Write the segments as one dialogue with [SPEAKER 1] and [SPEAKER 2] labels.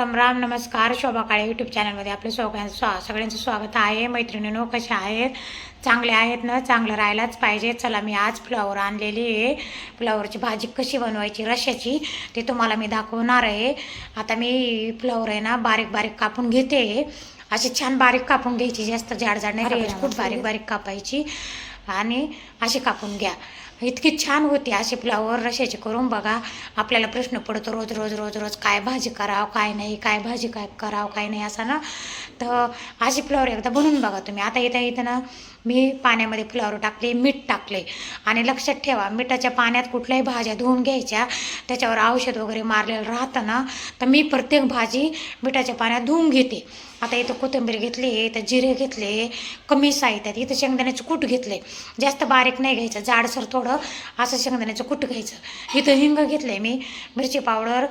[SPEAKER 1] राम राम नमस्कार. शोभा काळे यूट्यूब चॅनलमध्ये आपलं सगळ्यांचं स्वा सगळ्यांचं स्वागत आहे. मैत्रिणींनो कशा आहेत? चांगले आहेत ना? चांगलं राहायलाच पाहिजे. चला मी आज फ्लावर आणलेली आहे. फ्लावरची भाजी कशी बनवायची रश्याची ते तुम्हाला मी दाखवणार आहे. आता मी फ्लावर आहे ना बारीक बारीक कापून घेते. अशी छान बारीक कापून घ्यायची जास्त जाड जाड नाही खूप बारीक बारीक कापायची. आणि अशी कापून घ्या. इतकी छान होती असे फ्लावर रशाचे करून बघा. आपल्याला प्रश्न पडतो रोज रोज रोज रोज काय भाजी करावं काय नाही काय भाजी काय करावं काय नाही असं ना. तर अशी फ्लावर एकदा बनवून बघा तुम्ही. आता इथं इथं ना मी पाण्यामध्ये फ्लावर टाकले मीठ टाकले. आणि लक्षात ठेवा मिठाच्या पाण्यात कुठल्याही भाज्या धुवून घ्यायच्या त्याच्यावर औषध वगैरे मारलेलं राहतं ना तर मी प्रत्येक भाजी मिठाच्या पाण्यात धुवून घेते. आता इथं कोथिंबीर घेतली इथं जिरे घेतले कमी साहित्यात इथं शेंगदाण्याचं कूट घेतले. जास्त बारीक नाही घ्यायचं जाडसर थोडं असं शेंगदाण्याचं कुटं घ्यायचं. इथं हिंग घेतलं आहे मी मिरची पावडर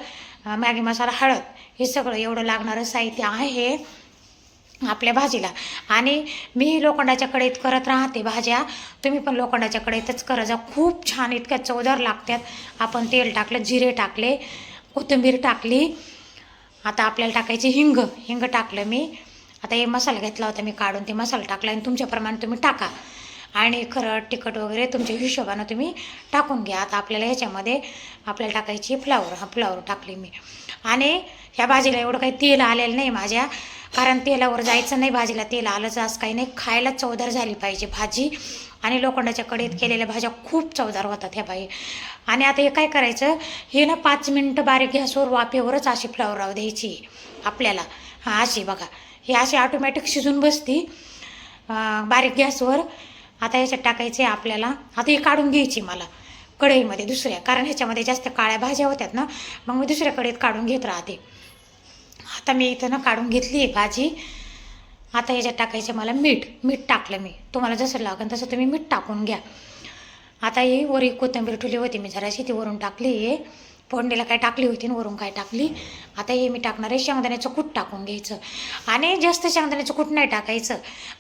[SPEAKER 1] मॅगी मसाला हळद हे सगळं एवढं लागणारं साहित्य आहे आपल्या भाजीला. आणि मी लोखंडाच्या कढईत करत राहते भाज्या. तुम्ही पण लोखंडाच्या कढईतच करत जा खूप छान इतक्या चवदार लागतात. आपण तेल टाकलं जिरे टाकले कोथिंबीर टाकली. आता आपल्याला टाकायची हिंग. हिंग टाकलं मी. आता हे मसाला घेतला होता मी काढून. ते मसाला टाकला आणि तुमच्याप्रमाणे तुम्ही टाका. आणि खरं तिखट वगैरे तुमच्या हिशोबानं तुम्ही टाकून घ्या. आता आपल्याला ह्याच्यामध्ये आपल्याला टाकायची फ्लावर हा फ्लावर टाकली मी. आणि ह्या भाजीला एवढं काही तेल आलेलं नाही माझ्या कारण तेलावर जायचं नाही भाजीला. तेल आलंच असं काही नाही. खायला चवदार झाली पाहिजे भाजी. आणि लोखंडाच्या कडीत केलेल्या भाज्या खूप चवदार होतात ह्या बाई. आणि आता हे काय करायचं? हे ना पाच मिनटं बारीक गॅसवर वाफेवरच अशी फ्लावर राहू द्यायची आपल्याला. हां अशी बघा. ही अशी ऑटोमॅटिक शिजून बसती. बारीक गॅसवर. आता याच्यात टाकायचे आपल्याला. आता ही काढून घ्यायची मला. कढईमध्ये दुसऱ्या कारण ह्याच्यामध्ये जास्त काळ्या भाज्या होत्यात ना मग मी दुसऱ्या कढईत काढून घेत राहते. आता मी इथं ना काढून घेतली आहे भाजी. आता याच्यात टाकायचं मला मीठ. मीठ टाकलं मी. तुम्हाला जसं लागेल तसं तुम्ही मीठ टाकून घ्या. आता ही वरी कोथिंबीर ठुली होती मी जराशी ती वरून टाकली. आहे फोडणीला काय टाकली होती ना वरून काय टाकली? आता हे मी टाकणार आहे. शेंगदाण्याचं कूट टाकून घ्यायचं. आणि जास्त शेंगदाण्याचं कूट नाही टाकायचं.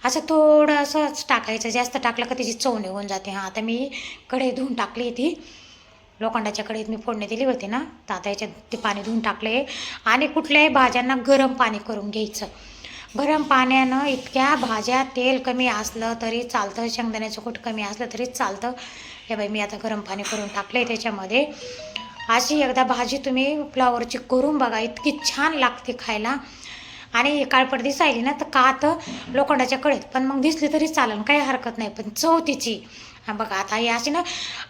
[SPEAKER 1] असं थोडं असंच टाकायचं. जास्त टाकलं का त्याची चव निघून जाते. हां आता मी कढई धुवून टाकली ती लोखंडाच्या कढईत मी फोडणी दिली होती ना तर आता याच्यात ते पाणी धुवून टाकले आणि कुठल्याही भाज्यांना गरम पाणी करून घ्यायचं. गरम पाण्यानं इतक्या भाज्या तेल कमी असलं तरी चालतं शेंगदाण्याचं कूट कमी असलं तरी चालतं. हे बाई मी आता गरम पाणी करून टाकलं आहे त्याच्यामध्ये. अशी एकदा भाजी तुम्ही फ्लावरची करून बघा इतकी छान लागते खायला. आणि काळपट दिसायली ना तर का तर लोखंडाच्या कळत पण मग दिसली तरी चालेल काही हरकत नाही. पण चव तिची. बघा आता ही अशी ना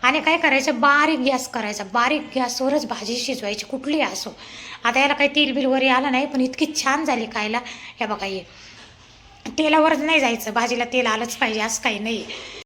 [SPEAKER 1] आणि काय करायचं बारीक गॅस करायचा. बारीक गॅसवरच भाजी शिजवायची कुठली असो. आता याला काही तेल बिल आलं नाही पण इतकी छान झाली खायला. हे बघा हे. तेलावरच नाही जायचं. भाजीला तेल आलंच पाहिजे असं काही नाही.